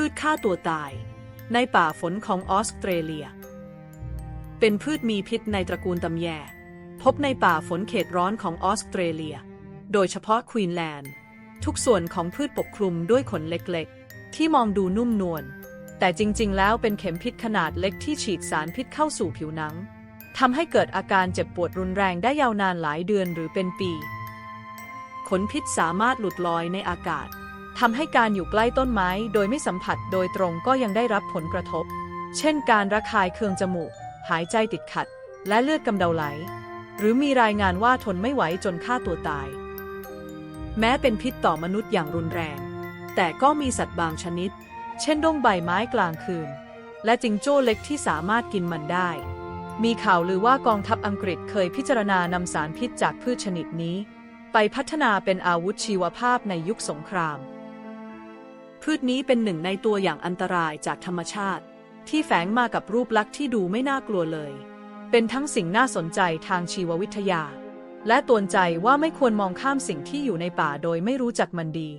พืชฆ่าตัวตาย ในป่าฝนของออสเตรเลีย เป็นพืชมีพิษในตระกูลตำแย พบในป่าฝนเขตร้อนของออสเตรเลีย โดยเฉพาะควีนแลนด์ ทุกส่วนของพืชปกคลุมด้วยขนเล็กๆ ที่มองดูนุ่มนวล แต่จริงๆ แล้วเป็นเข็มพิษขนาดเล็กที่ฉีดสารพิษเข้าสู่ผิวหนังทำให้เกิดอาการเจ็บปวดรุนแรงได้ยาวนานหลายเดือนหรือเป็นปี ขนพิษสามารถหลุดลอยในอากาศ ทำให้การอยู่ใกล้ต้นไม้โดยไม่สัมผัสโดยตรงก็ยังได้รับผลกระทบ เช่น การระคายเคืองจมูก หายใจติดขัด และเลือดกำเดาไหล หรือมีรายงานว่าทนไม่ไหวจนฆ่าตัวตาย แม้เป็นพิษต่อมนุษย์อย่างรุนแรง แต่ก็มีสัตว์บางชนิด เช่นด้งใบไม้กลางคืน และจิงโจ้เล็กที่สามารถกินมันได้ มีข่าวลือว่ากองทัพอังกฤษเคยพิจารณานำสารพิษจากพืชชนิดนี้ ไปพัฒนาเป็นอาวุธชีวภาพในยุคสงคราม พืชนี้เป็นหนึ่งในตัวอย่างอันตรายจากธรรมชาติ ที่แฝงมากับรูปลักษณ์ที่ดูไม่น่ากลัวเลย เป็นทั้งสิ่งน่าสนใจทางชีววิทยา และตวนใจว่าไม่ควรมองข้ามสิ่งที่อยู่ในป่าโดยไม่รู้จักมันดี